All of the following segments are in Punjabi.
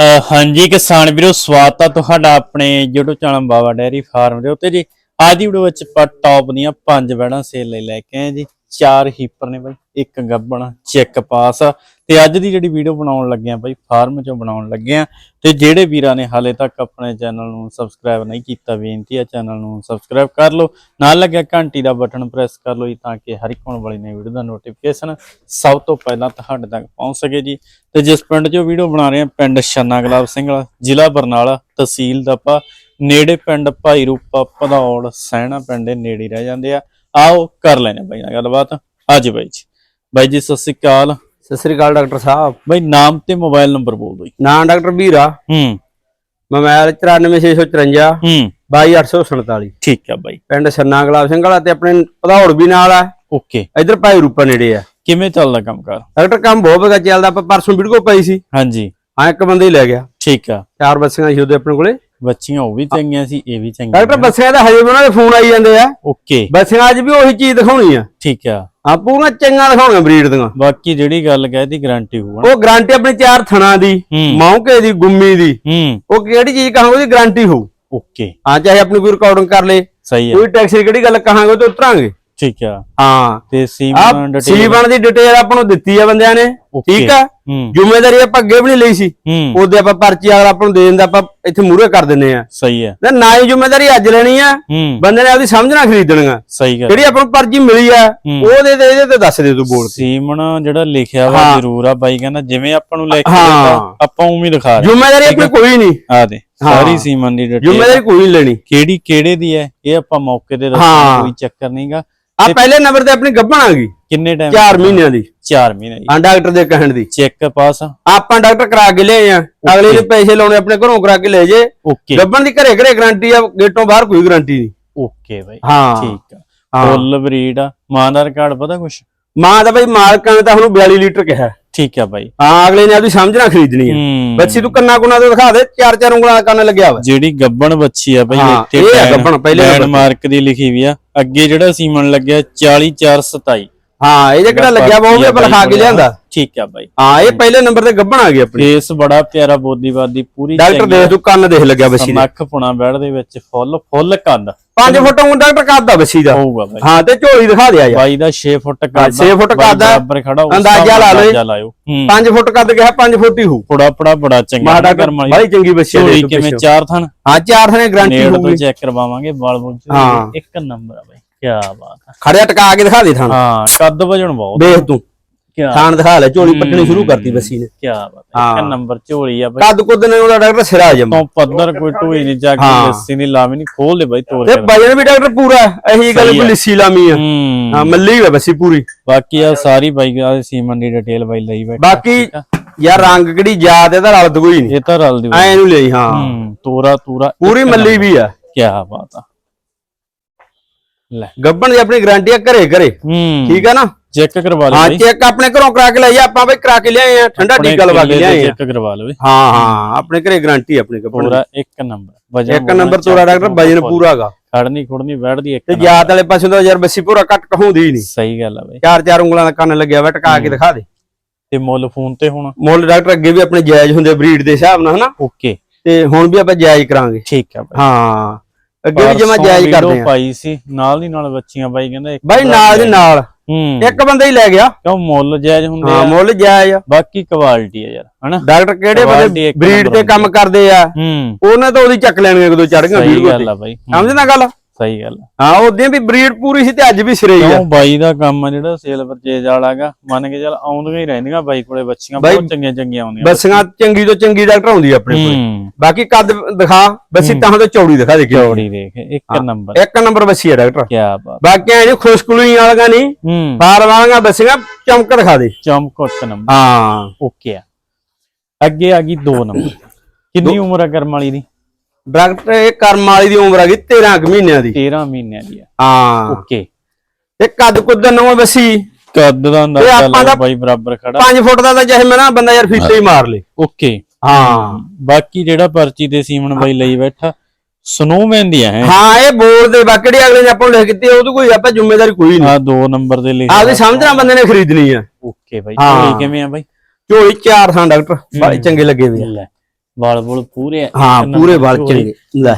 ਹਾਂਜੀ ਕਿਸਾਨ ਵੀਰੋ, ਸਵਾਗਤ ਆ ਤੁਹਾਡਾ ਆਪਣੇ YouTube channel Baba dairy farm ਦੇ ਉੱਤੇ ਜੀ। ਅੱਜ ਦੀ ਵੀਡੀਓ ਵਿੱਚ ਆਪਾਂ ਟੌਪ ਦੀਆਂ ਪੰਜ ਵੈੜਾਂ ਸੇਲ ਲਈ ਲੈ ਕੇ ਆਏ ਜੀ। ਚਾਰ ਹੀਪਰ ਨੇ ਬਾਈ, ਇੱਕ ਗੱਬਣ, ਚੈੱਕ ਪਾਸ। ਆ ਤੇ ਅੱਜ ਦੀ ਜਿਹੜੀ ਵੀਡੀਓ ਬਣਾਉਣ ਲੱਗੇ ਆ ਬਾਈ, ਫਾਰਮ ਚੋਂ ਬਣਾਉਣ ਲੱਗੇ ਆ। ਤੇ ਜਿਹੜੇ ਵੀਰਾਂ ਨੇ ਹਾਲੇ ਤੱਕ ਆਪਣੇ ਚੈਨਲ ਨੂੰ ਸਬਸਕ੍ਰਾਈਬ ਨਹੀਂ ਕੀਤਾ, ਬੇਨਤੀ ਆ ਚੈਨਲ ਨੂੰ ਸਬਸਕ੍ਰਾਈਬ ਕਰ ਲਓ। ਨਾਲ ਲੱਗਿਆ ਘੰਟੀ ਦਾ ਬਟਨ ਪ੍ਰੈਸ ਕਰ ਲਓ ਜੀ, ਤਾਂ ਕਿ ਹਰ ਇੱਕ ਆਉਣ ਵਾਲੀ ਨਵੀਂ ਵੀਡੀਓ ਦਾ ਨੋਟੀਫਿਕੇਸ਼ਨ ਸਭ ਤੋਂ ਪਹਿਲਾਂ ਤੁਹਾਡੇ ਤੱਕ ਪਹੁੰਚ ਸਕੇ ਜੀ। ਤੇ ਜਿਸ ਪਿੰਡ 'ਚੋਂ ਵੀਡੀਓ ਬਣਾ ਰਹੇ ਆ, ਪਿੰਡ ਛੰਨਾ ਗੁਲਾਬ ਸਿੰਘ ਜ਼ਿਲ੍ਹਾ ਬਰਨਾਲਾ, ਤਹਿਸੀਲ ਦਪਾ। ਨੇੜੇ ਪਿੰਡ ਭਾਈ ਰੂਪਾ ਭਦੌੜ ਸਹਿਣਾ ਪਿੰਡ ਦੇ ਨੇੜੇ ਰਹਿ ਜਾਂਦੇ ਆ। ਆਓ ਕਰ ਲੈਣੇ ਬਾਈ ਨਾਲ ਗੱਲਬਾਤ। ਅੱਜ ਬਾਈ ਜੀ। ਬਾਈ ਜੀ ਸਤਿ ਸ੍ਰੀ ਅਕਾਲ। ਸਤਿ ਸ੍ਰੀ ਅਕਾਲ ਡਾਕਟਰ ਸਾਹਿਬ। ਬਾਈ ਨਾਮ ਤੇ ਮੋਬਾਈਲ ਨੰਬਰ ਬੋਲ ਦਿਓ ਜੀ। ਨਾਂ ਡਾਕਟਰ ਵੀਰਾ। ਹੂੰ। ਮੋਬਾਈਲ 94654 ਹੂੰ। 22847 ਠੀਕ ਆ ਬਾਈ। ਪਿੰਡ ਸੰਨਾ ਗੁਲਾਬ ਸਿੰਘ ਵਾਲਾ ਤੇ ਆਪਣੇ ਭਦੌੜ ਵੀ ਨਾਲ ਆ। ਓਕੇ। ਇਧਰ ਭਾਈ ਰੂਪਾ ਨੇੜੇ ਆ। ਕਿਵੇਂ ਚੱਲਦਾ ਕੰਮ ਕਰ? ਡਾਕਟਰ ਕੰਮ ਬਹੁਤ ਵਧੀਆ ਚੱਲਦਾ। ਆਪਾਂ ਪਰਸੋਂ ਵੀਡੀਓ ਪਾਈ ਸੀ। ਹਾਂਜੀ। ਹਾਂ ਇੱਕ ਬੰਦੇ ਹੀ ਲੈ ਗਿਆ। ਠੀਕ ਆ। ਚਾਰ ਬੱਸੀਆਂ ਸੀ ਉਹਦੇ ਆਪਣੇ ਕੋਲੇ। ਬੱਚੀਆਂ ਉਹ ਵੀ ਚੰਗੀਆਂ ਸੀ ਇਹ ਵੀ ਡਾਕਟਰ ਚੰਗੀਆਂ ਬੱਸੀਆਂ ਦਾ ਹਜੇ ਵੀ ਉਹਨਾਂ ਦੇ ਫੋਨ ਆਈ ਜਾਂਦੇ ਆ। ਓਕੇ। ਬੱਸੀਆਂ ਅੱਜ ਵੀ ਉਹੀ ਚੀਜ਼ ਦਿਖਾਉਣੀ ਆ। ਠੀਕ ਆ। ਹਾਂ ਪੂਰੀਆਂ ਚੰਗਾ ਦਿਖਾਉਣੀਆਂ ਬਰੀਡ ਦੀਆਂ। ਬਾਕੀ ਜਿਹੜੀ ਗੱਲ ਕਹਿਦੀ ਗਾਰੰਟੀ ਹੋਊਗਾ ਉਹ ਗਾਰੰਟੀ ਆਪਣੀ ਚਾਰ ਥਣਾ ਦੀ ਹੂੰ। ਮੌਕੇ ਦੀ ਗੁੰਮੀ ਦੀ। ਹੂੰ। ਉਹ ਕਿਹੜੀ ਚੀਜ਼ ਕਹਾਂਗੇ ਉਹਦੀ ਗਾਰੰਟੀ ਹੋਊ। ਓਕੇ। ਹਾਂ ਚਾਹੇ ਆਪਣੀ ਕੋਈ ਰਿਕਾਰਡਿੰਗ ਕਰ ਲੇ। ਸਹੀ ਆ। ਕੋਈ ਟੈਕਸ ਦੀ ਕਿਹੜੀ ਗੱਲ ਕਹਾਂਗੇ ਉਹ ਤੇ ਉਤਰਾਂਗੇ। ਠੀਕ ਆ। ਹਾਂ। ਤੇ ਸੀਵਣ ਦੀ ਡਿਟੇਲ ਆਪਾਂ ਨੂੰ ਦਿੱਤੀ ਆ ਬੰਦਿਆਂ ਨੇ. ਠੀਕ ਆ? ਹੂੰ। ਜ਼ਿੰਮੇਵਾਰੀ ਆਪਾਂ ਅੱਗੇ ਵੀ ਨਹੀਂ ਲਈ ਸੀ। ਹੂੰ। ਉਹਦੇ ਆਪਾਂ ਪਰਚੀ ਅਗਰ ਆਪਾਂ ਨੂੰ ਦੇ ਦਿੰਦਾ ਆਪਾਂ ਇੱਥੇ ਮੂਹਰੇ ਕਰ ਦਿੰਨੇ ਆ। ਸਹੀ ਆ। ਨਾ ਨਾ ਹੀ ਜ਼ਿੰਮੇਵਾਰੀ ਅੱਜ ਲੈਣੀ ਆ ਹੂੰ। ਬੰਦੇ ਨੇ ਆਪਦੀ ਸਮਝਣਾ ਖਰੀਦਣੀਆਂ। ਸਹੀ ਗੱਲ। ਜਿਹੜੀ ਆਪਾਂ ਨੂੰ ਪਰਚੀ ਮਿਲੀ ਆ ਹੂੰ। ਉਹਦੇ ਤੇ ਇਹਦੇ ਤੇ ਦੱਸ ਦੇ ਤੂੰ ਬੋਲ ਸੀਮਨ ਜਿਹੜਾ ਲਿਖਿਆ ਵਾ ਹਾਂ। ਜ਼ਰੂਰ ਆ ਬਾਈ ਕਹਿੰਦਾ ਜਿਵੇਂ ਆਪਾਂ ਨੂੰ ਲਿਖ ਕੇ ਹਾਂ। ਦਿੱਤਾ ਆਪਾਂ ਉਵੇਂ ਹੀ ਦਿਖਾ ਰਹੇ। ਜ਼ਿੰਮੇਵਾਰੀ ਆਪਣੀ ਕੋਈ ਨਹੀਂ। ਆ ਦੇ ਸਾਰੀ ਸੀਮਨ ਦੀ ਡਿਟੇਲ ਜ਼ਿੰਮੇਵਾਰੀ ਕੋਈ ਨਹੀਂ ਲੈਣੀ। ਕਿਹੜੀ ਕਿਹੜੇ ਦੀ ਹੈ? ਇਹ ਆਪਾਂ ਮੌਕੇ ਤੇ ਦੱਸਣਾ ਹਾਂ। ਕੋਈ ਚੱਕਰ ਨਹੀਂਗਾ ਆ ਪਹਿਲੇ ਨੰਬਰ ਤੇ ਆਪਣੀ ਗੱਭਣ ਆ ਗਈ। ਕਿੰਨੇ ਟਾਈਮ 4 ਮਹੀਨਿਆਂ ਦੀ। 4 ਮਹੀਨੇ ਜੀ ਹਾਂ ਡਾਕਟਰ ਦੇ ਕਹਿਣ ਦੀ। ਚੈੱਕ ਪਾਸ ਆਪਾਂ ਡਾਕਟਰ ਕਰਾ ਕੇ ਲਿਆਏ ਆ। ਅਗਲੇ ਨੇ ਪੈਸੇ ਲਾਉਣੇ ਆਪਣੇ ਘਰੋਂ ਕਰਾ ਕੇ ਲੈ ਜੇ। ਓਕੇ। ਗੱਭਣ ਦੀ ਘਰੇ ਘਰੇ ਗਾਰੰਟੀ ਆ ਗੇਟੋਂ ਬਾਹਰ ਕੋਈ ਗਾਰੰਟੀ ਨਹੀਂ। ਓਕੇ ਬਾਈ। ਹਾਂ। ਠੀਕ ਆ। ਫੁੱਲ ਬਰੀਡ ਆ। ਮਾਂ ਦਾ ਰਿਕਾਰਡ ਪਤਾ ਕੁਛ? ਮਾਂ ਦਾ ਬਈ ਮਾਲਕਾਂ ਨੇ ਤਾਂ ਹੁਣ 42 ਲੀਟਰ ਕਿਹਾ। ਠੀਕ ਆ ਬਾਈ। ਹਾਂ ਅਗਲੇ ਨੇ ਆਪਦੀ ਸਮਝਣਾ ਖਰੀਦਣੀ ਹੂੰ। ਬੱਚੀ ਤੂੰ ਕੰਨਾ ਕੁਨਾ ਤੇ ਦਿਖਾ ਦੇ ਚਾਰ ਚਾਰ ਉਂਗਲਾਂ ਦਾ ਕੰਨ ਲੱਗਿਆ ਵਾ ਜਿਹੜੀ ਗੱਬਣ ਬੱਚੀ ਆ ਬਾਈ ਹਾਂ, ਇਹ ਆ ਗੱਭਣ, ਪਹਿਲੇ। ਮਾਰਕ ਦੀ ਲਿਖੀ ਵੀ ਆ। ਅੱਗੇ ਜਿਹੜਾ ਸੀਮਨ ਲੱਗਿਆ 40427 ਹਾਂ ਇਹਦੇ ਕਿਹੜਾ ਲੱਗਿਆ ਵਾ ਉਹ ਵੀ ਆਪਾਂ ਲਿਖਾ ਕੇ ਲਿਆਂਦਾ। ਠੀਕ ਆ ਬਾਈ। ਹਾਂ ਇਹ ਪਹਿਲੇ ਨੰਬਰ ਤੇ ਗੱਭਣ ਆ ਗਈ ਆਪਣੀ। ਫੇਸ ਬੜਾ ਪਿਆਰਾ ਬੋਦੀਵਾਦੀ ਪੂਰੀ ਡਾਕਟਰ ਦੇਖ ਤੂੰ ਕੰਨ ਦੇਖ ਲੱਗਿਆ ਬੱਚੀ ਦੇ। ਨੱਕ ਪੁਣਾ ਬੈੜ ਦੇ ਵਿੱਚ ਫੁੱਲ ਫੁੱਲ ਕੰਦ 5 ਫੁੱਟ ਉਂਗ ਡਾਕਟਰ ਕੱਦਾ ਬੱਚੀ ਦਾ। ਹੋਊਗਾ ਬਾਈ। ਹਾਂ ਤੇ ਝੋਲੀ ਦਿਖਾ ਦਿਆ ਯਾਰ। ਬਾਈ ਦਾ 6 ਫੁੱਟ ਕੱਦ ਛੇ ਫੁੱਟ ਬਾਈ ਕੱਦ ਆ। ਬਰਾਬਰ ਖੜਾ ਉਸ ਅੰਦਾਜ਼ਾ ਲਾ ਲਓ ਜੀ। ਅੰਦਾਜ਼ਾ ਲਾਇਓ। ਹੂੰ। 5 ਫੁੱਟ ਕੱਦ ਕਿਹਾ 5 ਫੁੱਟ ਹੀ ਹੋਊ। ਪੁੜਾ ਪੁੜਾ ਬੜਾ ਚੰਗਾ ਡਾਕਟਰ ਬੜੀ ਚੰਗੀ ਝੋਲੀ ਦੇ ਕਿਵੇਂ ਚਾਰ ਥਣ? ਹਾਂ ਚਾਰ ਥਣੇ ਗਾਰੰਟੀ ਹੋਊਗੀ। ਚੈੱਕ ਕਰਵਾਵਾਂਗੇ ਬਾਲ ਬੁਲ। ਇੱਕ ਨੰਬਰ ਆ ਬਾਈ। ਕੀ ਬਾਤ ਖੜਿਆ ਟਕਾ ਕੇ ਦਿਖਾ ਦੇ ਥਾਣ ਹਾਂ ਕੱਦ ਵਜਣ ਬਹੁਤ ਦੇਖ ਤੂੰ। ਕੀ ਥਾਣ ਦਿਖਾ ਲੈ ਝੋਲੀ ਪੱਟਣੀ ਸ਼ੁਰੂ ਕਰਤੀ ਬੱਚੀ ਨੇ। ਕੀ ਬਾਤ ਆ ਇੱਕ ਨੰਬਰ ਝੋਲੀ ਆ ਬਾਈ। ਕੱਦ ਕੁੱਦ ਨੇ ਉਹਦਾ ਡਾਕਟਰ ਸਿਰਾ ਜਮ। ਤੋਂ ਪੱਧਰ ਕੋਈ ਟੋਈ ਨਹੀਂ ਜਾ ਕੇ ਹਾਂ। ਲੱਸੀ ਨਹੀਂ ਲਾਵੀ ਨਹੀਂ ਖੋਲ ਦੇ ਬਾਈ ਤੋੜ ਤੇ ਕੇ। ਵਜਨ ਵੀ ਡਾਕਟਰ ਪੂਰਾ ਇਹੀ ਗੱਲ ਸਹੀ ਲਾਮੀ ਆ। ਹੂੰ। ਹਾਂ ਮੱਲੀ ਹੈ ਬੱਸੀ ਪੂਰੀ। ਬਾਕੀ ਆ ਸਾਰੀ ਬਾਈ ਆ ਸੀਮਨ ਦੀ ਡਿਟੇਲ ਬਾਈ ਲਈ ਬੈਠਾ ਬਾਕੀ ਯਾਰ ਰੰਗ ਕਿਹੜੀ ਯਾਦ ਇਹਦਾ ਰਲ ਦਗੋਈ ਨਹੀਂ। ਇਹ ਤਾਂ ਰਲ ਦੀ ਐ ਨੂੰ ਲਈ ਹਾਂ। ਹੂੰ ਤੋਰਾ ਤੂਰਾ ਪੂਰੀ ਮੱਲੀ ਵੀ ਆ। ਕੀ ਬਾਤ ਆ। ਲੈ। ਗੱਬਣ ਦੀ ਆਪਣੀ ਗਾਰੰਟੀ ਆ ਘਰੇ ਘਰੇ। ਹੂੰ। ਠੀਕ ਆ ਨਾ? ਚੈੱਕ ਕਰਵਾ ਲਓ ਹਾਂ ਬਾਈ। ਚੈੱਕ ਆਪਣੇ ਘਰੋਂ ਕਰਾ ਕੇ ਲਈ ਆਪਾਂ ਬਈ ਕਰਾ ਕੇ ਲਿਆਏ ਆ ਠੰਡਾ ਟੀਕਾ ਲਵਾ ਕੇ ਲਿਆਏ ਆ। ਚੈੱਕ ਕਰਵਾ ਲਓ ਹਾਂ ਹਾਂ ਆਪਣੇ ਘਰੇ ਗਾਰੰਟੀ ਆਪਣੇ ਦੀ ਪੂਰਾ ਇੱਕ ਨੰਬਰ ਵਜਨ ਇੱਕ ਨੰਬਰ ਤੋਰਾ ਡਾਕਟਰ ਵਜਨ ਪੂਰਾ ਹੈਗਾ ਖੜਨੀ ਖੁੜਨੀ ਬੈਠਦੀ ਇੱਕ ਤੇ। ਯਾਦ ਵਾਲੇ ਪਾਸੇ ਦਾ ਯਾਰ ਬੱਸੀ ਪੂਰਾ ਕੱਟ ਕਹੂੰਦੀ ਹੀ ਨਹੀਂ। ਸਹੀ ਗੱਲ ਆ ਬਾਈ। ਚਾਰ ਚਾਰ ਉਂਗਲਾਂ ਦਾ ਕੰਨ ਲੱਗਿਆ ਵਾ ਟਕਾ ਕੇ ਦਿਖਾ ਦੇ। ਤੇ ਮੁੱਲ ਫੋਨ ਤੇ ਹੁਣ। ਮੁੱਲ ਡਾਕਟਰ ਅੱਗੇ ਵੀ ਆਪਣੇ ਜਾਇਜ਼ ਹੁੰਦੇ ਬਰੀਡ ਦੇ ਹਿਸਾਬ ਨਾਲ ਹਨਾ? ਓਕੇ। ਤੇ ਹੁਣ ਵੀ ਆਪਾਂ ਜਾਇਜ਼ ਕਰਾਂਗੇ। ਠੀਕ ਆ ਬਾਈ। ਹਾਂ ਅੱਗੇ ਵੀ ਜਮਾ ਜਾਇਜ਼ ਕਰਦੇ ਆ। ਪਾਈ ਸੀ ਨਾਲ ਦੀ ਨਾਲ ਬੱਚੀਆਂ ਬਾਈ ਕਹਿੰਦਾ ਇੱਕ ਬਾਈ ਨਾਲ ਦੇ ਨਾਲ। ਹੂੰ। ਇੱਕ ਬੰਦਾ ਹੀ ਲੈ ਗਿਆ। ਕਿਉਂ ਮੁੱਲ ਜਾਇਜ਼ ਹੁੰਦੇ ਹਾਂ ਆ? ਮੁੱਲ ਜਾਇਜ਼ ਆ। ਬਾਕੀ ਕੁਆਲਿਟੀ ਆ ਯਾਰ ਹਨਾ? ਡਾਕਟਰ ਕਿਹੜੇ Quality ਬੰਦੇ ਇੱਕ ਬਰੀਡ number ਤੇ ਕੰਮ ਕਰਦੇ ਆ? ਹੂੰ। ਉਹਨਾਂ ਤਾਂ ਉਹਦੀ ਚੱਕ ਲੈਣਗੇ ਕਦੋਂ ਚੜ ਗਈਆਂ ਸਹੀ ਵੀਡੀਓ ਗੱਲ ਆ ਬਾਈ। ਹੂੰ, ਸਮਝਣਾ ਗੱਲ? ਸਹੀ ਗੱਲ। ਹਾਂ ਉਹਦੀਆਂ ਵੀ ਬਰੀਡ ਪੂਰੀ ਸੀ ਤੇ ਅੱਜ ਵੀ ਸਿਰੇ ਹੀ ਆ। ਕਿਉਂ ਬਾਈ ਦਾ ਕੰਮ ਆ ਜਿਹੜਾ ਸੇਲ ਪਰਚੇਜ ਵਾਲਾਗਾ ਮੰਨ ਕੇ ਚੱਲ ਆਉਂਦੀਆਂ ਹੀ ਰਹਿੰਦੀਆਂ ਬਾਈ ਕੋਲੇ ਬੱਚੀਆਂ ਬਹੁਤ ਚੰਗੀਆਂ ਚੰਗੀਆਂ ਆਉਂਦੀਆਂ। ਬੱਸੀਆਂ ਚੰਗੀ ਤੋਂ ਚੰਗੀ ਡਾਕਟਰ ਆਉਂਦੀ ਆਪਣੇ ਕੋਲ। ਬਾਕੀ ਕੱਦ ਦਿਖਾ ਬੱਸੀ ਤਾਂ ਤੋਂ ਚੌੜੀ ਦਿਖਾ ਦੇ ਚੌੜੀ ਦੇਖ ਇੱਕ ਨੰਬਰ ਇੱਕ ਨੰਬਰ ਬੱਸੀ ਆ ਡਾਕਟਰ ਕੀ ਬਾਤ। ਬਾਕੀ ਐ ਜੀ ਖੁਸ਼ਕੁਲੀ ਵਾਲੀਆਂ ਨਹੀਂ ਬਾਰ ਵਾਲੀਆਂ ਬੱਸੀਆਂ ਚਮਕ ਦਿਖਾ ਦੇ। ਚਮਕੋਟ ਨੰਬਰ ਹਾਂ। ਓਕੇ ਆ। ਅੱਗੇ ਆ ਗਈ 2 ਨੰਬਰ ਕਿੰਨੀ ਉਮਰ ਆ ਕਰਮ ਵਾਲੀ ਦੀ? ਡਾਕਟਰ ਇਹ ਕਰਮ ਵਾਲੀ ਦੀ ਉਮਰ ਆ ਗਈ 13 ਕੁ ਮਹੀਨਿਆਂ ਦੀ। 13 ਮਹੀਨਿਆਂ ਦੀ ਆ। ਹਾਂ। ਓਕੇ। ਤੇ ਕੱਦ ਕੁੱਦ ਨਵਾਂ ਬੱਸੀ? ਕੱਦ ਦਾ ਅੰਦਾਜ਼ਾ ਦਾ- ਬਾਈ ਬਰਾਬਰ ਖੜਾ। 5 ਫੁੱਟ ਦਾ ਤਾਂ ਚਾਹੇ ਮੈਂ ਨਾ ਬੰਦਾ ਯਾਰ ਫੀਤੇ ਹੀ ਮਾਰ ਲੇ। ਓਕੇ। ਹਾਂ। ਬਾਕੀ ਜਿਹੜਾ ਪਰਚੀ ਤੇ ਸੀਮਨ ਬਾਈ ਲਈ ਬੈਠਾ ਸਨੋਮੈਨ ਦੀਆਂ ਹੈ। ਹਾਂ ਇਹ ਬੋਲਦੇ ਬਾਕੜੀ ਅਗਲੇ ਨੇ ਆਪਾਂ ਨੂੰ ਲਿਖ ਦਿੱਤੀ ਉਹਦੀ ਕੋਈ ਆਪਾਂ ਜ਼ਿੰਮੇਵਾਰੀ ਕੋਈ ਨਹੀਂ। ਆ 2 ਨੰਬਰ ਦੇ ਲਿਖਿਆ ਆਪਦੀ ਸਮਝਣਾ ਬੰਦੇ ਨੇ ਖਰੀਦਣੀ ਆ। ਓਕੇ ਬਾਈ ਹਾਂ। ਝੋਲੀ ਕਿਵੇਂ ਆ ਬਾਈ? ਝੋਲੀ ਚਾਰ ਥਾਂ ਡਾਕਟਰ। ਬੜੇ ਚੰਗੇ ਲੱਗੇ ਵੀ। ਲੈ। ਵਾਲ ਬੁਲ ਪੂਰੇ ਆ। ਹਾਂ ਪੂਰੇ ਵਾਲ। ਚੰਗੇ। ਲੈ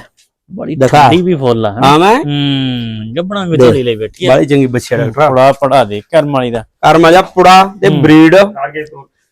ਬੜੀ। ਠੰਡੀ ਵੀ ਫੁੱਲ ਆ ਹਾਂ ਮੈਂ। ਹੂੰ ਗੱਬਣਾ ਵਿਚੜੀ ਲਈ ਬੈਠੀ ਆ। ਬਾਲੀ ਚੰਗੀ ਬੱਚੀ ਆ ਡਾਕਟਰ ਪੜਾ ਪੜਾ ਦੇ ਕਰਮ ਵਾਲੀ ਦਾ। ਕਰਮਾ ਜਾ ਪੁੜਾ ਤੇ ਬਰੀਡ।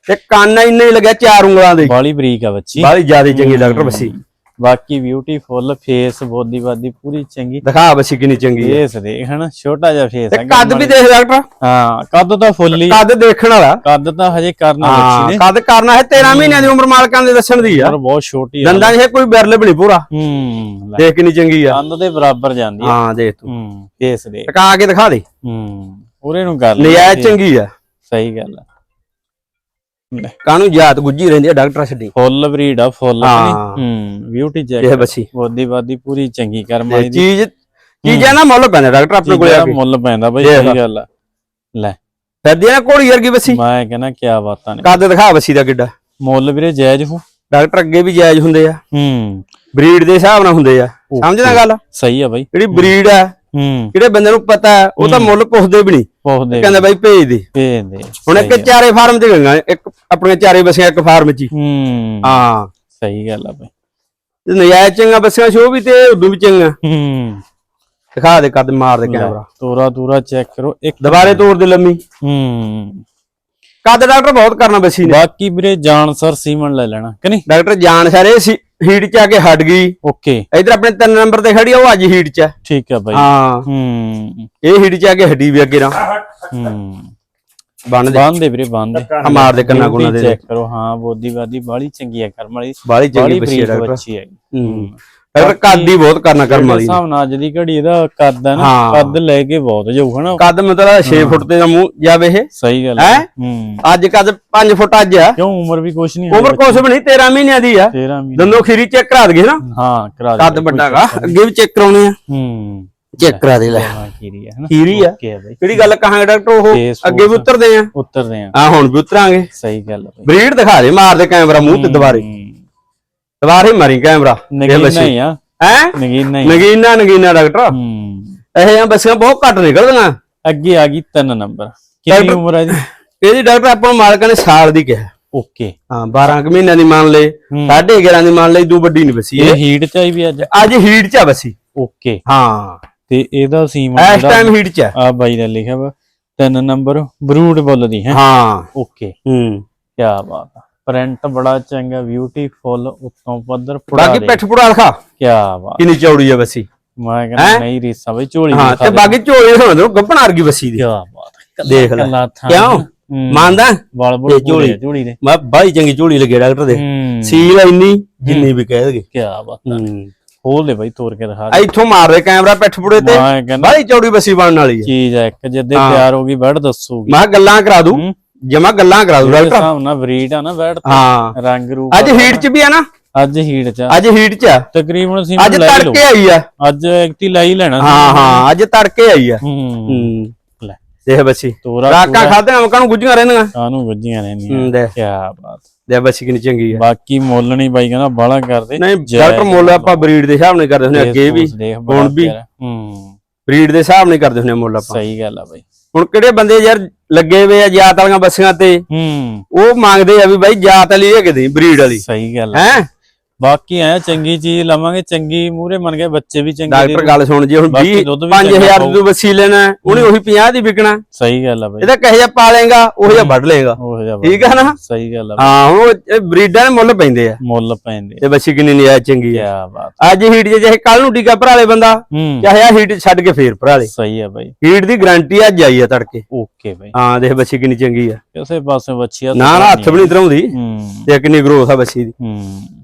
ਤੇ। ਕੰਨ ਇੰਨੇ ਹੀ ਲੱਗਿਆ ਚਾਰ ਉਂਗਲਾਂ ਦੇ। ਬਾਲੀ ਬਰੀਕ ਆ ਬੱਚੀ। ਬਾਲੀ ਜ਼ਿਆਦਾ ਚੰਗੀ ਡਾਕਟਰ ਬੱਸੀ। ਬਾਕੀ ਬਿਊਟੀਫੁੱਲ ਫੇਸ ਬੋਦੀ ਬਾਦੀ ਪੂਰੀ ਚੰਗੀ। ਦਿਖਾ ਬੱਸੀ ਕਿੰਨੀ ਚੰਗੀ ਹੈ। ਫੇਸ ਦੇਖ ਹਨਾ ਛੋਟਾ ਜਿਹਾ ਫੇਸ ਤੇ ਆ ਕੱਦ ਵੀ ਦੇਖ ਡਾਕਟਰ। ਹਾਂ ਕੱਦ ਤਾਂ ਫੁੱਲ ਹੀ। ਕੱਦ ਦੇਖਣ ਵਾਲਾ। ਕੱਦ ਤਾਂ ਹਜੇ ਕਰਨਾ ਹਾਂ ਬੱਚੀ ਨੇ। ਕੱਦ ਕਰਨਾ ਹੈ 13 ਮਹੀਨਿਆਂ ਦੀ ਉਮਰ ਮਾਲਕਾਂ ਦੇ ਦੱਸਣ ਦੀ ਆ। ਪਰ ਬਹੁਤ ਛੋਟੀ ਆ। ਦੰਦਾਂ 'ਚ ਕੋਈ ਬਿਰਲ ਵੀ ਨਹੀਂ ਪੂਰਾ। ਹੂੰ ਦੇਖ ਕਿੰਨੀ ਚੰਗੀ ਆ। ਕੰਦ ਦੇ ਬਰਾਬਰ ਜਾਂਦੀ ਆ। ਹਾਂ ਦੇਖ ਤੂੰ। ਹੂੰ ਫੇਸ ਦੇ ਟਕਾ ਕੇ ਦਿਖਾ ਦੇ। ਹੂੰ ਉਹਰੇ ਨੂੰ ਕਰ ਲੈ ਨਜਾਇਜ਼ ਚੰਗੀ ਆ। ਸਹੀ ਗੱਲ ਆ। ਲੈ, ਕਾਹਨੂੰ ਜਾਤ ਗੁੱਜੀ ਰਹਿੰਦੀ ਆ ਡਾਕਟਰ ਛੱਡੀ। ਫੁੱਲ ਬਰੀਡ ਆ ਫੁੱਲ ਹਾਂ। ਹੂੰ ਬਿਊਟੀ ਇਹ ਚੈੱਕ ਬੱਸੀ ਬੋਦੀ ਬਾਦੀ ਪੂਰੀ ਚੰਗੀ ਕਰਮ ਤੇ ਵਾਲੀ ਦੀ। ਚੀਜ਼ ਚੀਜ਼ਾਂ ਨਾ ਮੁੱਲ ਪੈਂਦਾ ਡਾਕਟਰ ਆਪਣੇ ਕੋਲੇ ਆ ਕੇ। ਮੁੱਲ ਪੈਂਦਾ ਬਈ। ਸਹੀ ਗੱਲ ਆ। ਲੈ। ਫਿਰਦੀ ਆ ਨਾ ਘੋੜੀ ਵਰਗੀ ਬੱਸੀ ਮੈਂ ਕਹਿੰਦਾ ਕੀ ਬਾਤਾਂ ਨੇ। ਕੱਦ ਦਿਖਾ ਬੱਸੀ ਦਾ ਕਿੱਡਾ। ਮੁੱਲ ਵੀਰੇ ਜਾਇਜ਼ ਹੋ। ਡਾਕਟਰ ਅੱਗੇ ਵੀ ਜਾਇਜ਼ ਹੁੰਦੇ ਆ। ਹੂੰ। ਬਰੀਡ ਦੇ ਹਿਸਾਬ ਨਾਲ ਹੁੰਦੇ ਆ। ਸਮਝਦਾ ਗੱਲ? ਸਹੀ ਆ ਬਾਈ। ਜਿਹੜੀ ਬਰੀਡ ਆ ਹੂੰ। ਜਿਹੜੇ ਬੰਦੇ ਨੂੰ ਪਤਾ ਉਹ ਤਾਂ ਮੁੱਲ ਪੁੱਛਦੇ ਵੀ ਨਹੀਂ। ਪੁੱਛਦੇ ਕਹਿੰਦਾ ਬਾਈ ਭੇਜ ਦੇ। ਭੇਜ ਦੇ ਹੁਣ ਇੱਕ ਚਾਰੇ ਫਾਰਮ ਤੇ ਗੰਗਾ ਇੱਕ ਆਪਣੀਆਂ ਚਾਰੇ ਬੱਸੀਆਂ ਇੱਕ ਫਾਰਮ 'ਚ ਹੀ। ਹੂੰ। ਹਾਂ। ਸਹੀ ਗੱਲ ਆ ਬਾਈ। ਤੇ ਨਜਾਇਜ਼ ਚੰਗਾ ਬੱਸੀਆਂ ਸ਼ੋ ਵੀ ਤੇ ਉਦੋਂ ਵੀ ਚੰਗਾ ਹੂੰ। ਦਿਖਾ ਦੇ ਕੱਦ ਮਾਰ ਦੇ ਕੈਮਰਾ। ਤੋਰਾ ਤੂਰਾ ਚੈੱਕ ਕਰੋ ਇੱਕ ਦੁਬਾਰੇ ਤੋੜ ਦੇ ਲੰਮੀ। ਹੂੰ। ਕੱਦ ਡਾਕਟਰ ਬਹੁਤ ਕਰਨਾ ਬੱਸੀ ਨੇ। ਬਾਕੀ ਵੀਰੇ ਜਾਣ ਸਰ ਸੀਮਨ ਲੈ ਲੈਣਾ ਕਿ ਨਹੀਂ? ਡਾਕਟਰ ਜਾਨ ਸਾਰੇ ਹੀਟ 'ਚ ਆ ਕੇ ਹਟ ਗਈ। ਓਕੇ। ਇਧਰ ਆਪਣੇ ਤਿੰਨ ਨੰਬਰ ਤੇ ਖੜੀ ਆ ਉਹ ਅੱਜ ਹੀਟ 'ਚ ਆ। ਠੀਕ ਆ ਬਾਈ। ਹਾਂ। ਹੂੰ। ਇਹ ਹੀਟ 'ਚ ਆ ਕੇ ਹੱਡੀ ਵੀ ਅੱਗੇ ਨਾ। ਹੂੰ। ਬਣ ਦੇ। ਵੀਰੇ ਬੰਦ ਦੇ। ਆ ਮਾਰ ਦੇ ਕੰਨਾ ਗੁਣਾ ਦੇ ਚੈੱਕ ਕਰੋ। ਹਾਂ ਬੋਦੀ ਬਾਦੀ ਬਾਲੀ ਚੰਗੀ ਆ ਕਰਮ ਵਾਲੀ ਬਾਲੀ ਚੰਗੀ ਬੱਸੀ ਹੈ ਡਾਕਟਰ। ਬੱਚੀ ਹੈ। ਡਾਕਟਰ ਕੱਦ ਹੀ ਬਹੁਤ ਕਰਨਾ ਕਰਮ ਵਾਲੀ। ਹਿਸਾਬ ਨਾਲ ਅੱਜ ਦੀ ਘੜੀ ਇਹਦਾ ਕੱਦ ਹੈ ਨਾ ਹਾਂ। ਕੱਦ ਲੈ ਕੇ ਬਹੁਤ ਜਾਊ ਹਨਾ? ਕੱਦ ਮਤਲਬ 6 ਫੁੱਟ ਤੇ ਦਾ ਮੂੰਹ ਜਾਵੇ ਇਹ। ਸਹੀ ਗੱਲ ਹੈਂ? ਹੂੰ। ਅੱਜ ਕੱਦ 5 ਫੁੱਟ ਅੱਜ ਆ। ਕਿਉਂ ਉਮਰ ਵੀ ਕੁਛ ਨਹੀਂ ਉਮਰ ਕੁਛ ਵੀ ਨਹੀਂ 13 ਮਹੀਨਿਆਂ ਦੀ ਆ। 13 ਮਹੀਨੇ। ਦੰਦੋਂ ਖੀਰੀ ਚੈੱਕ ਕਰਾ ਦਗੇ ਨਾ। ਹਾਂ ਕਰਾ ਦੇ ਕੱਦ ਵੱਡਾਗਾ ਅੱਗੇ ਵੀ ਚੈੱਕ ਕਰਾਉਣੇ ਆ। ਹੂੰ। ਚੈੱਕ ਕਰਾ ਦੇ ਲੈ। ਹਾਂ ਖੀਰੀ ਹੈ ਹਨਾ? ਖੀਰੀ ਆ। ਕੀ ਹੈ ਬਾਈ। ਕਿਹੜੀ ਗੱਲ ਕਹਾਂਗੇ ਡਾਕਟਰ ਉਹ ਅੱਗੇ ਵੀ ਉਤਰਦੇ ਆ। ਉਤਰਦੇ ਆ। ਆ ਹੁਣ ਵੀ ਉਤਰਾਂਗੇ। ਸਹੀ ਗੱਲ ਹੈ ਬਾਈ। ਬਰੀਡ ਦਿਖਾ ਦੇ ਮਾਰ ਦੇ ਕੈਮਰਾ ਮੂੰਹ ਤੇ ਦੁਬਾਰੇ। ਦੁਬਾਰੇ ਮਾਰੀ ਕੈਮਰਾ ਨਗੀਨਾ ਹੀ ਆ। ਹੈ? ਨਗੀਨਾ ਹੀ ਨਗੀਨਾ ਨਗੀਨਾ ਡਾਕਟਰ। ਹੂੰ। ਇਹ ਜਾਂ ਬੱਸਾਂ ਬਹੁਤ ਘੱਟ ਨਿਕਲਦੀਆਂ। ਅੱਗੇ ਆ ਗਈ 3 ਨੰਬਰ। ਕਿੰਨੀ ਉਮਰ ਹੈ ਜੀ ਇਹਦੀ ਡਾਕਟਰ ਆਪਾਂ ਮਾਲਕਾਂ ਨੇ ਸਾਲ ਦੀ ਕਿਹਾ। ਓਕੇ। ਹਾਂ 12 ਕੁ ਮਹੀਨਿਆਂ ਦੀ ਮੰਨ ਹੂੰ। 11.5 ਦੀ ਮੰਨ ਲਈ ਦੂ ਵੱਡੀ ਨਹੀਂ ਬਸੀ ਇਹ ਹੀਟ ਚ ਆਈ ਵੀ ਅੱਜ? ਅੱਜ ਹੀਟ ਚ ਆ ਬਸੀ। ਓਕੇ। ਹਾਂ। ਤੇ ਇਹਦਾ ਸੀਮਨ ਇਸ ਟਾਈਮ ਹੀਟ ਚ ਆ। ਆ ਬਾਈ ਦਾ ਲਿਖਿਆ ਵਾ 3 ਨੰਬਰ ਬਰੂਡ ਬੋਲਦੀ ਹੈ? ਹਾਂ। ਓਕੇ। ਹੂੰ। ਕੀ ਬਾਤ ਆ। ਪ੍ਰਿੰਟ ਬੜਾ ਚੰਗਾ ਬਿਊਟੀਫੁਲ ਉੱਤੋਂ ਪੱਧਰ ਫੁੜਾ ਬਾਕੀ ਪਿੱਠ ਪੁੜਾ ਦਿਖਾ। ਕੀ ਬਾਤ। ਕਿੰਨੀ ਚੌੜੀ ਆ ਬਸੀ ਮੈਂ ਕਹਿੰਦਾ ਨਹੀਂ ਰੀਸਾ ਬਈ ਝੋਲੀ ਹਾਂ ਤੇ ਬਾਕੀ ਝੋਲੀ ਸੁਣ ਦੋ ਗੱਪਣ ਵਰਗੀ ਬਸੀ ਦੀ। ਕੀ ਬਾਤ। ਦੇਖ ਲੈ। ਕਿਉਂ? ਹੂੰ। ਮੰਨਦਾ? ਵਾਲ ਝੋਲੀ। ਝੋਲੀ। ਦੇ। ਮੈਂ ਬਾਈ ਚੰਗੀ ਝੋਲੀ ਲੱਗੇ ਡਾਕਟਰ ਦੇ। ਹੂੰ। ਸੀਲ ਇੰਨੀ ਜਿੰਨੀ ਵੀ ਕਹਿ ਦਗੇ ਕੀ ਬਾਤ। ਹੂੰ। ਖੋਲ ਦੇ ਬਈ ਤੋੜ ਕੇ ਦਿਖਾ ਇੱਥੋਂ ਮਾਰ ਦੇ ਕੈਮਰਾ ਪਿੱਠ ਪੁੜੇ ਤੇ। ਬਾਈ ਚੌੜੀ ਬਸੀ ਬਣਨ ਵਾਲੀ ਆ। ਚੀਜ਼ ਆ ਇੱਕ ਜਿੱਦੇ ਹਾਂ। ਤਿਆਰ ਹੋ ਗਈ ਬੈਠ ਦੱਸੂਗੀ। ਮੈਂ ਗੱਲਾਂ ਕਰਾ ਦੂ। ਹੂੰ। ਜਮਾ ਗੱਲਾਂ ਕਰਾ ਦੂ ਡਾਕਟਰ ਹਿਸਾਬ ਨਾਲ ਬਰੀਡ ਆ ਨਾ ਬੈਠ ਹਾਂ। ਰੰਗ ਰੂਪ ਅੱਜ ਹੀਟ ਚ ਵੀ ਆ ਨਾ? ਅੱਜ ਹੀਟ ਚ। ਅੱਜ ਹੀਟ ਚ ਤਕਰੀਬਨ ਅਸੀਂ ਅੱਜ ਤੜਕੇ ਆਈ ਆ। ਅੱਜ ਐਕਟੀ ਲੈ ਹੀ ਲੈਣਾ ਸੀ। ਹਾਂ ਹਾਂ ਅੱਜ ਤੜਕੇ ਆਈ ਆ। ਹੂੰ। ਲੈ। ਦੇਖ ਬੱਸੀ। ਤੋਰਾ ਰਾਕਾਂ ਖਾਦੇ ਨਾ ਨੂੰ ਗੁੱਜੀਆਂ ਰਹਿੰਦੀਆਂ? ਕਾਨੂੰ ਵੱਜੀਆਂ ਰਹਿੰਦੀਆਂ? ਕੀ ਬਾਤ। ਦੇ ਬੱਸੀ ਕਿੰਨੀ ਚੰਗੀ ਆ। ਬਾਕੀ ਮੁੱਲ ਨਹੀਂ ਬਾਈ ਕਹਿੰਦਾ ਬਾਲਾ ਕਰਦੇ। ਨਹੀਂ ਡਾਕਟਰ ਮੁੱਲ ਆਪਾਂ ਬਰੀਡ ਦੇ ਹਿਸਾਬ ਨਾਲ ਕਰਦੇ ਹੁੰਦੇ ਅੱਗੇ ਵੀ ਹੁਣ ਵੀ। ਹੂੰ। ਬਰੀਡ ਦੇ ਹਿਸਾਬ ਨਾਲ ਕਰਦੇ ਹੁੰਦੇ ਮੁੱਲ ਆਪਾਂ। ਸਹੀ ਗੱਲ ਆ ਬਾਈ। ਹੁਣ ਕਿਹੜੇ ਬੰਦੇ ਯਾਰ ਲੱਗੇ ਹੋਏ ਆ ਜਾਤ ਵਾਲੀਆਂ ਬੱਸੀਆਂ ਤੇ? ਹੂੰ। ਉਹ ਮੰਗਦੇ ਆ ਵੀ ਬਾਈ ਜਾਤ ਵਾਲੀ ਹੈ ਕਿਦੀ ਬਰੀਡ ਵਾਲੀ। ਸਹੀ ਗੱਲ ਆ। ਹੈ? ਬਾਕੀ ਐ ਚੰਗੀ ਚੀਜ਼ ਲਵਾਂਗੇ ਚੰਗੀ ਮੂਰੇ ਮੰਨ ਗਏ ਬੱਚੇ ਵੀ ਚੰਗੇ ਡਾਕਟਰ ਗੱਲ ਸੁਣ ਜੇ ਹੁਣ ਬਾਕੀ 20 ਦੁੱਧ ਵੀ 5000 ਚੰਗਾ ਦੀ ਬੱਸੀ ਲੈਣਾ ਉਹਨੇ ਉਹੀ 50 ਦੀ ਵਿਕਣਾ। ਸਹੀ ਗੱਲ ਆ ਬਾਈ। ਇਹਦਾ ਕਹੇ ਜਾ ਪਾਲੇਗਾ ਉਹ ਜਿਹਾ ਵੱਢ ਲੇਗਾ ਠੀਕ ਆ ਨਾ? ਸਹੀ ਗੱਲ ਆ। ਹਾਂ ਉਹ ਬਰੀਡਾਂ ਦੇ ਮੁੱਲ ਪੈਂਦੇ ਆ। ਮੁੱਲ ਪੈਂਦੇ ਤੇ ਬੱਸੀ ਕਿੰਨੀ ਨਿਆਇ ਚੰਗੀ ਕੀ ਆ ਬਾਤ। ਅੱਜ ਹੀਟ ਜੇ ਚਾਹੇ ਕੱਲ ਨੂੰ ਟੀਕਾ ਭਰਾ ਲੇ ਬੰਦਾ ਚਾਹੇ ਆ ਹੀਟ ਛੱਡ ਕੇ ਫੇਰ ਭਰਾ ਲੇ। ਸਹੀ ਆ ਬਾਈ। ਹੀਟ ਦੀ ਗਾਰੰਟੀ ਅੱਜ ਆਈ ਆ ਤੜਕੇ। ਓਕੇ ਬਾਈ। ਹਾਂ ਦੇਖ ਬੱਸੀ ਕਿੰਨੀ ਚੰਗੀ ਆ। ਕਿਸੇ ਪਾਸੇ ਬੱਚੀ ਆ ਨਾ ਨਾ ਹੱਥ ਵੀ ਨਹੀਂ ਧਰਾਉਂਦੀ। ਤੇ ਕਿੰਨੀ ਗਰੋਥ ਆ ਬੱਸੀ ਦੀ। ਹੂੰ।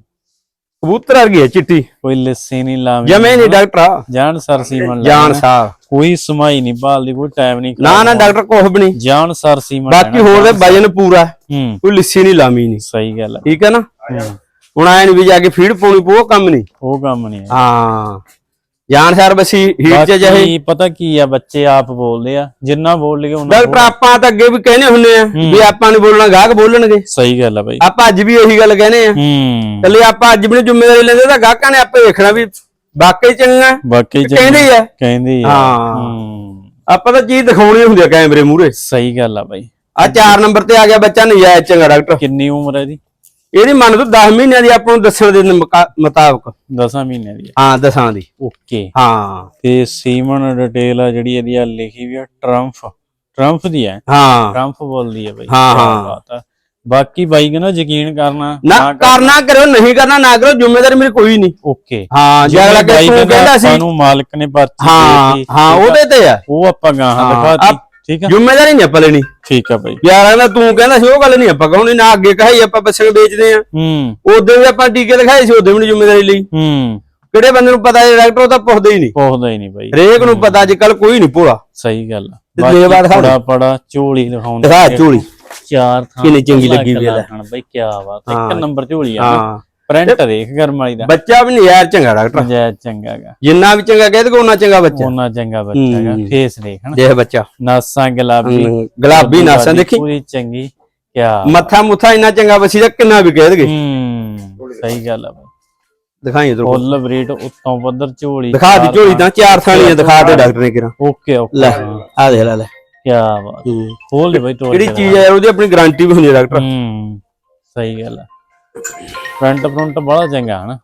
ਕਬੂਤਰ ਵਰਗੀ ਆ ਚਿੱਟੀ। ਕੋਈ ਲੱਸੀ ਨਹੀਂ ਲਾਵੀ। ਜਮੇ ਨਹੀਂ ਡਾਕਟਰ ਆ। ਜਾਨ ਸਰ ਸੀਮਨ ਜਾਨ ਸਾਰ। ਕੋਈ ਸਮਾਈ ਨਹੀਂ ਭਾਲਦੀ ਕੋਈ ਟਾਈਮ ਨਹੀਂ ਨਾ ਨਾ ਡਾਕਟਰ ਕੋਹ ਵੀ ਨਹੀਂ। ਜਾਨ ਸਰ ਸੀਮਨ ਬਾਕੀ ਹੋਰ ਦੇ ਵਜਨ ਪੂਰਾ ਹੂੰ। ਕੋਈ ਲਿੱਸੀ ਨਹੀਂ ਲਾਮੀ ਨਹੀਂ। ਸਹੀ ਗੱਲ ਠੀਕ ਹੈ ਨਾ? ਹੂੰ, ਹੁਣ ਆਏ ਵੀ ਜਾ ਕੇ ਫੀਡ ਪਾਉਣੀ ਪਊ ਕੰਮ ਨਹੀਂ। ਉਹ ਕੰਮ ਨਹੀਂ ਹੈ। ਜਾਨ ਸਾਰ ਬਸੀ ਹੀਟ ਚ ਜਹੇ। ਬਾਕੀ ਪਤਾ ਕੀ ਆ ਬੱਚੇ ਆਪ ਬੋਲਦੇ ਆ। ਜਿੰਨਾ ਬੋਲ ਲਗੇ ਉਹਨਾਂ ਡਾਕਟਰ ਆਪਾਂ ਤਾਂ ਅੱਗੇ ਵੀ ਕਹਿੰਦੇ ਹੁੰਨੇ ਆ ਵੀ ਆਪਾਂ ਨਹੀਂ ਬੋਲਣਾ ਗਾਹਕ ਬੋਲਣਗੇ। ਸਹੀ ਗੱਲ ਆ ਬਾਈ। ਆਪਾਂ ਅੱਜ ਵੀ ਇਹੀ ਗੱਲ ਕਹਿੰਦੇ ਆ। ਹੂੰ। ਕੱਲੇ ਆਪਾਂ ਅੱਜ ਵੀ ਨੀ ਜ਼ਿੰਮੇਵਾਰੀ ਲੈਂਦੇ ਤਾਂ ਗਾਹਕਾਂ ਨੇ ਆਪੇ ਵੇਖਣਾ ਵੀ ਵਾਕਈ ਚੰਗਾ ਹੈ। ਬਾਕੀ ਚ ਕਹਿੰਦੇ ਆ। ਕਹਿੰਦੇ ਆ। ਹਾਂ। ਹੂੰ। ਆਪਾਂ ਤਾਂ ਚੀਜ਼ ਦਿਖਾਉਣੀ ਹੁੰਦੀ ਆ ਕੈਮਰੇ ਮੂਹਰੇ। ਸਹੀ ਗੱਲ ਆ ਬਾਈ। ਆ 4 ਨੰਬਰ ਤੇ ਆ ਗਿਆ ਬੱਚਾ ਨਜਾਇਜ਼ ਚੰਗਾ ਡਾਕਟਰ। ਕਿੰਨੀ ਉਮਰ ਹੈ ਇਹਦੀ? ਇਹਦੀ ਮੰਨ ਤੂੰ 10 ਮਹੀਨਿਆਂ ਦੀ ਆਪਾਂ ਨੂੰ ਦੱਸਣ ਦੇ ਮੁਕਾ- ਮੁਤਾਬਕ। 10 ਮਹੀਨਿਆਂ ਦੀ ਹਾਂ ਦਸਾਂ ਦੀ। ਓਕੇ। ਹਾਂ। ਤੇ ਸੀਮਨ ਡਿਟੇਲ ਆ ਜਿਹੜੀ ਇਹਦੀ ਆ ਲਿਖੀ ਵੀ ਆ ਟਰੰਫ। ਟਰੰਫ ਦੀ ਹੈ ਹਾਂ। ਟਰੰਫ ਬੋਲਦੀ ਹੈ ਬਈ। ਹਾਂ, ਕਿਆ ਹਾਂ। ਬਾਤ ਆ। ਬਾਕੀ ਬਾਈ ਕਹਿੰਦਾ ਯਕੀਨ ਕਰਨਾ। ਨਾ ਕਰਨਾ। ਕਰੋ ਨਹੀਂ ਕਰਨਾ ਨਾ ਕਰੋ ਜ਼ਿੰਮੇਵਾਰੀ ਮੇਰੀ ਕੋਈ ਨਹੀਂ। ਓਕੇ। ਹਾਂ ਜੇ ਅਗਲਾ ਕਿ ਤੂੰ ਕਹਿੰਦਾ ਸੀ। ਸਾਨੂੰ ਮਾਲਕ ਨੇ ਪਰਚੀ ਹਾਂ ਦੇਤੀ, ਹਾਂ? ਉਹਦੇ ਤੇ ਆ। ਉਹ ਆਪਾਂ ਗਾਹਾਂ ਹਾਂ, ਦਿਖਾਤੀ ਆਪ- ਠੀਕ ਆ? ਜ਼ਿੰਮੇਵਾਰੀ ਨਹੀਂ ਆਪਾਂ ਲੈਣੀ। ਠੀਕ ਆ ਬਾਈ। ਯਾਰ ਅਗਲਾ ਤੂੰ ਕਹਿੰਦਾ ਸੀ ਉਹ ਗੱਲ ਨਹੀਂ ਆਪਾਂ ਕਹਉਣੀ ਨਾ ਅੱਗੇ ਕਹਾਈ ਆਪਾਂ ਬੱਸਾਂ ਵੇਚਦੇ ਆ। ਹੂੰ। ਉਦੋਂ ਵੀ ਆਪਾਂ ਟੀਕੇ ਦਿਖਾਏ ਸੀ ਉਦੋਂ ਵੀ ਨੀ ਜ਼ਿੰਮੇਵਾਰੀ ਲਈ। ਹੂੰ। ਕਿਹੜੇ ਬੰਦੇ ਨੂੰ ਪਤਾ ਹੈ ਡਾਕਟਰ ਉਹ ਤਾਂ ਪੁੱਛਦਾ ਹੀ ਨਹੀਂ। ਪਹੁੰਚਦਾ ਹੀ ਨਹੀਂ ਬਾਈ। ਹਰੇਕ ਨੂੰ ਪਤਾ ਅੱਜ ਕੱਲ ਕੋਈ ਨਹੀਂ ਭੋਲਾ। ਸਹੀ ਗੱਲ ਆ। ਤੇ ਦੇ ਬਾਅਦ ਦਿਖਾ ਦੇ। ਬੜਾ ਬੜਾ ਝੋਲੀ ਦਿਖਾਉਂਦੇ ਦਿਖਾ ਝੋਲੀ। ਚਾਰ ਥਾਂ ਕਿੰਨੀ ਚੰਗੀ ਲੱਗੀ ਵੀ। ਥਣ ਬਈ ਕੀ ਬਾਤ ਇੱਕ ਹਾਂ। ਨੰਬਰ ਝੋਲੀ ਆ। ਹਾਂ। ਪ੍ਰਿੰਟ ਦੇਖ ਗਰਮ ਵਾਲੀ ਦਾ। ਬੱਚਾ ਵੀ ਨਹੀਂ ਯਾਰ ਚੰਗਾ ਡਾਕਟਰ। ਜੈ ਚੰਗਾਗਾ ਜਿੰਨਾ ਵੀ ਚੰਗਾ ਕਹੇ ਤੇ ਉਹਨਾਂ ਚੰਗਾ ਬੱਚਾ। ਉਹਨਾਂ ਚੰਗਾ ਬੱਚਾ ਹੈਗਾ। ਫੇਸ ਦੇਖ ਹਨਾ। ਦੇਖ ਬੱਚਾ। ਨਾਸਾਂ ਗੁਲਾਬੀ। ਗੁਲਾਬੀ ਨਾਸਾਂ ਦੇਖੀ। ਪੂਰੀ ਚੰਗੀ ਕਿਆ ਮੱਥਾ ਮੁੱਥਾ ਇੰਨਾ ਚੰਗਾ ਬੱਸੀ ਦਾ ਕਿੰਨਾ ਵੀ ਕਹਿ ਦਗੇ ਹੂੰ ਸਹੀ ਗੱਲ ਆ ਬਈ। ਦਿਖਾਈ ਇਧਰ। ਫੁੱਲ ਬਰੀਡ ਉੱਤੋਂ ਪੱਧਰ ਝੋਲੀ ਦਿਖਾ ਦੀ ਝੋਲੀ ਤਾਂ ਚਾਰ ਥਾਲੀਆਂ ਦਿਖਾ ਦੇ ਡਾਕਟਰ ਨੇ ਕਿਹਾ ਓਕੇ ਓਕੇ। ਲੈ ਆ ਦੇਖ ਲੈ ਲੈ। ਕਿਆ ਬਾਤ। ਖੋਲ ਦੇ ਬਈ ਤੋੜ ਕਿਹੜੀ ਚੀਜ਼ ਯਾਰ ਉਹਦੀ ਆਪਣੀ ਗਾਰੰਟੀ ਵੀ ਹੁੰਦੀ ਹੈ ਡਾਕਟਰ। ਹੂੰ ਸਹੀ ਗੱਲ ਆ। ਫਰੰਟ ਫਰੰਟ ਬੜਾ ਚੰਗਾ ਹਨਾ?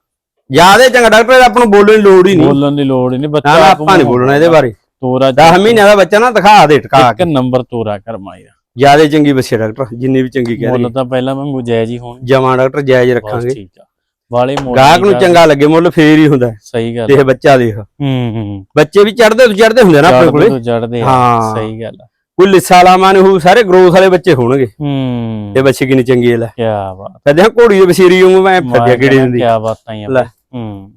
ਜਿਆਦੇ ਚੰਗਾ ਡਾਕਟਰ ਆਪਾਂ ਨੂੰ ਬੋਲਣ ਦੀ ਲੋੜ ਹੀ ਨਹੀਂ। ਬੋਲਣ ਦੀ ਲੋੜ ਹੀ ਨਹੀਂ ਬੱਚਾ ਆਪ ਨਹੀਂ ਬੋਲਣਾ ਇਹਦੇ ਬਾਰੇ। ਤੋਰਾ 10 ਮਹੀਨਿਆਂ ਦਾ ਬੱਚਾ ਨਾ ਦਿਖਾ ਦੇ ਟਕਾ ਇੱਕ ਨੰਬਰ ਤੋਰਾ ਕਰਮਾਈ ਦਾ। ਜਿਆਦੇ ਚੰਗੀ ਬੱਸੀ ਡਾਕਟਰ ਜਿੰਨੀ ਵੀ ਚੰਗੀ ਕਹਿ ਮੁੱਲ ਤਾਂ ਪਹਿਲਾਂ ਵਾਂਗੂ ਜਾਇਜ਼ ਹੀ ਹੋਣ। ਜਮਾ ਡਾਕਟਰ ਜਾਇਜ਼ ਰੱਖਾਂਗੇ। ਠੀਕ ਆ। ਵਾਲੇ ਮੁੱਲ ਗਾਹਕ ਨੂੰ ਚੰਗਾ ਲੱਗੇ ਮੁੱਲ ਫੇਰ ਹੀ ਹੁੰਦਾ। ਸਹੀ ਗੱਲ ਦੇਖ ਬੱਚਾ ਦੇਖ। ਹੂੰ ਹੂੰ ਬੱਚੇ ਵੀ ਚੜਦੇ ਚੜਦੇ ਹੁੰਦੇ ਨਾ ਆਪਣੇ ਕੋਲੇ। ਚੜਦੇ ਹਾਂ। ਸਹੀ ਗੱਲ ਆ। ਕੋਈ ਲਿੱਸਾ ਲਾਮਾ ਨਹੀਂ ਹੋਊ ਸਾਰੇ ਗਰੋਥ ਵਾਲੇ ਬੱਚੇ ਹੋਣਗੇ। ਹੂੰ। ਇਹ ਬੱਚੇ ਕਿੰਨੀ ਚੰਗੀ ਹੈ ਲੈ। ਕੀ ਬਾਤ। ਕਦੇ ਘੋੜੀ ਦੇ ਬਸੀਰੀ ਵਾਂਗੂ ਮੈਂ ਫੱਦਿਆ ਕਿਹੜੀ ਹੁੰਦੀ ਕੀ ਬਾਤਾਂ ਹੀ ਆ ਲੈ। ਹੂੰ।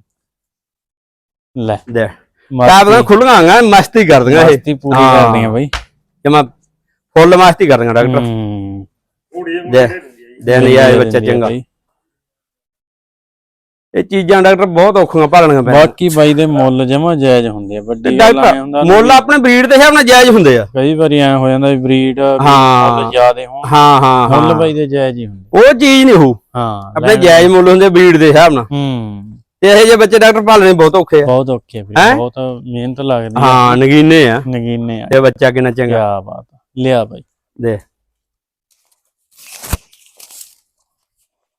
ਲੈ। ਦੇ। ਮਸਤੀ। ਕਾਬਲਾਂ ਖੁੱਲੀਆਂ ਆਂ ਮਸਤੀ ਕਰਦੀਆਂ ਇਹ। ਮਸਤੀ ਪੂਰੀ। ਕਰਦੀਆਂ ਬਈ। ਜਮਾ ਫੁੱਲ ਮਸਤੀ ਕਰਦੀਆਂ ਡਾਕਟਰ। ਹੂੰ। ਦੇ ਦੇ। ਨਹੀਂ ਆਏ ਬੱਚਾ ਚੰਗਾ। ਬਈ। ਇਹ ਚੀਜ਼ਾਂ ਡਾਕਟਰ ਬਹੁਤ ਔਖੀਆਂ ਭਾਲਣੀਆਂ ਪੈਂਦੀਆਂ। ਬਾਕੀ ਬਾਈ ਦੇ ਮੁੱਲ ਜਮਾ ਜਾਇਜ਼ ਹੁੰਦੇ ਆ ਵੱਡੀ ਐ ਹੁੰਦਾ ਡਾਕਟਰ ਮੁੱਲ ਆਪਣੇ ਬਰੀਡ ਦੇ ਹਿਸਾਬ ਨਾਲ ਜਾਇਜ਼ ਹੁੰਦੇ ਆ। ਕਈ ਵਾਰੀ ਐ ਹੋ ਜਾਂਦਾ ਵੀ ਬਰੀਡ ਹਾਂ। ਮੁੱਲ ਜ਼ਿਆਦੇ ਹੋਣ। ਹਾਂ ਹਾਂ ਮੁੱਲ ਬਾਈ ਦੇ ਜਾਇਜ਼ ਹੀ ਹੁੰਦੇ। ਉਹ ਚੀਜ਼ ਨਹੀਂ ਹੋਊ। ਹਾਂ ਆਪਣੇ ਲੈਣ- ਜਾਇਜ਼ ਮੁੱਲ ਹੁੰਦੇ ਬਰੀਡ ਦੇ ਹਿਸਾਬ ਨਾਲ। ਹੂੰ। ਤੇ ਇਹੋ ਜਿਹੇ ਬੱਚੇ ਡਾਕਟਰ ਭਾਲਣੇ ਬਹੁਤ ਔਖੇ ਆ। ਬਹੁਤ ਔਖੇ ਵੀ ਹੈਂ? ਬਹੁਤ ਮਿਹਨਤ ਲੱਗਦੀ ਆ। ਹਾਂ ਨਗੀਨੇ ਆ। ਨਗੀਨੇ ਆ। ਇਹ ਬੱਚਾ ਕਿੰਨਾ ਕੀ ਚੰਗਾ ਬਾਤ ਆ। ਲਿਆ ਬਾਈ। ਦੇ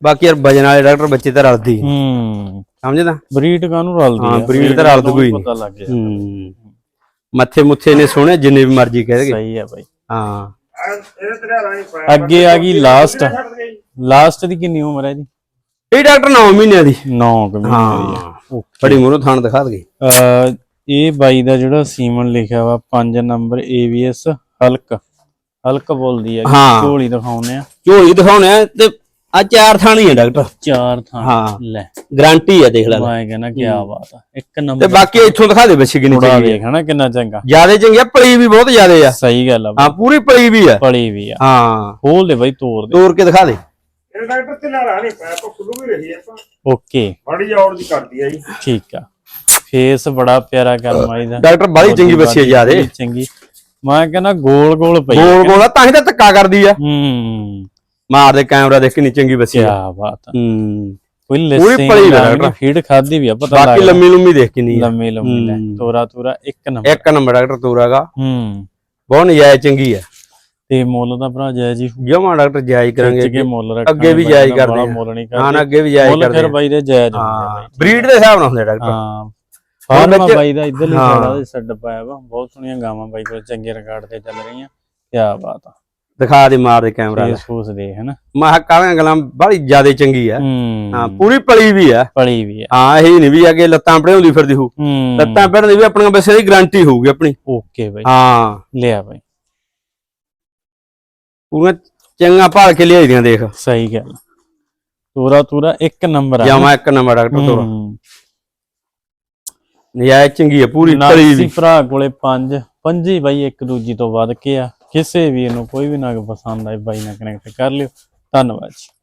ਬਾਕੀ ਯਾਰ ਵਜਨ ਵਾਲੇ ਡਾਕਟਰ ਬੱਚੇ ਤਾਂ ਰਲਦੀ ਹੂੰ ਸਮਝਦਾ ਬਰੀਡ ਕਾਨੂੰ ਰਲਦੀ ਹਾਂ, breed ਤਾਂ ਰਲਦੀ ਕੋਈ ਪਤਾ ਲੱਗ ਜਾਂਦਾ। ਹੂੰ। ਮੱਥੇ ਮੁੱਥੇ ਨੇ ਸੋਹਣੇ ਜਿੰਨੇ ਵੀ ਮਰਜ਼ੀ ਕਹਿ ਦੇਗੇ ਸਹੀ ਆ ਬਾਈ। ਹਾਂ। ਅੱਗੇ ਆ ਗਈ ਲਾਸਟ ਲਾਸਟ ਦੀ ਕਿੰਨੀ ਉਮਰ ਹੈ ਜੀ ਇਹ ਡਾਕਟਰ 9 ਮਹੀਨਿਆਂ ਦੀ। 9 ਮਹੀਨੇ ਦੀ ਹਾਂ। ਬੜੀ ਮੂਰੋਂ ਥਾਣ ਦਿਖਾ ਦਗੇ ਇਹ ਬਾਈ ਦਾ ਜਿਹੜਾ ਸੀਮਨ ਲਿਖਿਆ ਵਾ 5 ਨੰਬਰ AVS ਹਲਕ। ਹਲਕ ਬੋਲਦੀ ਹੈ ਹਾਂ। ਝੋਲੀ ਦਿਖਾਉਨੇ ਆ। ਝੋਲੀ ਦਿਖਾਉਣੇ ਆ ਤੇ ਆ ਚਾਰ ਥਾਣੀ ਆ ਡਾਕਟਰ। ਚਾਰ ਥਾਂ ਹਾਂ। ਲੈ। ਗਾਰੰਟੀ ਆ ਦੇਖ ਲੈ। ਮੈਂ ਕਹਿੰਦਾ ਕੀ ਬਾਤ ਆ। ਇੱਕ ਤੇ ਨੰਬਰ ਬਾਕੀ ਇੱਥੋਂ ਦਿਖਾ ਦੇ ਬੱਚੇ ਕਿੰਨੀ ਥੋੜਾ ਚੰਗੀ ਦੇਖ ਹਨਾ ਕਿੰਨਾ ਚੰਗਾ। ਜਿਆਦੇ ਚੰਗੀ ਆ ਪਲੀ ਵੀ ਬਹੁਤ ਜਿਆਦੇ ਆ। ਸਹੀ ਗੱਲ ਆ। ਹਾਂ ਪੂਰੀ ਪਲੀ ਵੀ ਆ। ਪੜੀ ਵੀ ਆ। ਹਾਂ। ਖੋਲ ਦੇ ਬਾਈ ਤੋੜ ਦੇ। ਤੋੜ ਕੇ ਦਿਖਾ ਦੇ। ਇਹ ਡਾਕਟਰ ਤੇ ਨਾ ਰਾਣੀ ਪੈ ਆਪਾਂ ਖੁੱਲੂ ਵੀ ਰਹੀ ਆਪਾਂ ਓਕੇ। ਬੜੀ ਔਰ ਦੀ ਕਰਦੀ ਆ ਜੀ। ਠੀਕ ਆ। ਫੇਸ ਬੜਾ ਪਿਆਰਾ ਕਰਮਾਈ ਦਾ। ਡਾਕਟਰ ਬਾਲੀ ਚੰਗੀ ਬੱਚੀ ਆ ਜਿਆਦੇ। ਬੜੀ ਚੰਗੀ। ਮੈਂ ਕਹਿੰਦਾ ਗੋਲ ਗੋਲ ਪਈ ਆ। ਗੋਲ ਗੋਲ ਆ ਤਾਂ ਹੀ ਤਾਂ ਧੱਕਾ ਕਰਦੀ ਆ। ਹੂੰ। ਮਾਰ ਦੇ ਕੈਮਰਾ ਦੇਖ ਕਿੰਨੀ ਚੰਗੀ ਬੱਚੀ ਕੀ ਆ ਬਾਤ ਆ। ਹੂੰ। ਕੋਈ ਪੂਰੀ ਲਿਸਟਿੰਗ ਪਲੀ ਆ ਡਾਕਟਰ। ਫੀਡ ਖਾਦੀ ਵੀ ਆ ਪਤਾ ਬਾਕੀ ਲੱਗ ਲੰਮੀ ਲੰਮੀ ਦੇਖ ਕਿੰਨੀ ਆ। ਲੰਮੀ ਲੰਮੀ ਲੈ ਹੂੰ। ਤੋਰਾ ਤੋਰਾ ਇੱਕ ਨੰਬਰ। ਇੱਕ ਨੰਬਰ ਡਾਕਟਰ ਤੋਰਾਗਾ। ਹੂੰ। ਬਹੁਤ ਨਜਾਇਜ਼ ਚੰਗੀ ਆ। ਤੇ ਮੁੱਲ ਦਾ ਭਰਾ ਜਾਇਜ਼ ਹੀ ਜਮਾ ਡਾਕਟਰ ਜਾਇਜ਼ ਕਰਾਂਗੇ ਕੇ ਮੁੱਲ ਰੱਖਾਂਗੇ ਅੱਗੇ ਵੀ ਜਾਇਜ਼ ਕਰਦੇ ਆ। ਮੁੱਲ ਨਹੀਂ ਹਾਂ ਕਰਦੇ। ਅੱਗੇ ਵੀ ਜਾਇਜ਼ ਕਰਦੇ ਫਿਰ ਆ। ਬਾਈ ਦੇ ਜਾਇਜ਼ ਹੁੰਦੇ ਆ ਹਾਂ ਬਾਈ। ਬਰੀਡ ਦੇ ਹਿਸਾਬ ਨਾਲ ਹੁੰਦੇ ਡਾਕਟਰ। ਹਾਂ। ਫਾਰਮ ਬਾਈ ਦਾ ਇਧਰਲੀ ਹਾਂ। ਸਾਈਡ ਦੇ ਸੱਡ ਪਾਇਆ ਵਾ ਬਹੁਤ ਸੋਹਣੀਆਂ ਗਾਵਾਂ ਬਾਈ ਕੋਲ ਚੰਗੇ ਰਿਕਾਰਡ ਤੇ ਚੱਲ ਰਹੀਆਂ। ਕੀ ਬਾਤ ਆ। ਦਿਖਾ ਦੇ ਮਾਰ ਦੇ ਕੈਮਰਾ ਫੇਸ ਫੂਸ ਦੇ ਹਨਾ? ਮਾਹ ਕਾਲਾਂ ਗਲਾਂ ਬੜੀ ਜਿਆਦੇ ਚੰਗੀ ਆ। ਹੂੰ। ਪੂਰੀ ਪਲੀ ਵੀ ਆ। ਪਲੀ ਵੀ ਆ। ਹਾਂ ਇਹ ਨਹੀਂ ਵੀ ਅੱਗੇ ਲੱਤਾਂ ਪੜਾਉਂਦੀ ਫਿਰਦੀ ਹੋ। ਲੱਤਾਂ ਪੜਨ ਦੀ ਵੀ ਆਪਣੀਆਂ ਬੱਸੇ ਦੀ ਗਾਰੰਟੀ ਹੋਊਗੀ ਆਪਣੀ। ਓਕੇ ਬਾਈ। ਹਾਂ। ਲਿਆ ਬਾਈ। ਪੂਰੀਆਂ ਚੰਗਾ ਭਾਲ ਕੇ ਲਿਆਈ ਦੀਆਂ ਦੇਖ। ਸਹੀ ਗੱਲ ਤੋਰਾ ਤੋਰਾ ਇੱਕ ਨੰਬਰ ਆ। ਜਾਵਾਂ ਇੱਕ ਨੰਬਰ ਡਾਕਟਰ ਤੋਂ ਹੂੰ। ਨਜਾਇਜ਼ ਚੰਗੀ ਆ ਪੂਰੀ ਪਲੀ ਵੀ। ਭਰਾ ਕੋਲੇ ਪੰਜ ਪੰਜੀ ਬਾਈ ਇੱਕ ਦੂਜੀ ਤੋਂ ਵੱਧ ਕੇ ਆ। ਕਿਸੇ ਵੀ ਨੂੰ ਕੋਈ ਵੀ ਨਾਗ ਪਸੰਦ ਆਏ ਬਾਈ ਨਾਲ ਕਨੈਕਟ ਕਰ ਲਿਓ। ਧੰਨਵਾਦ ਜੀ।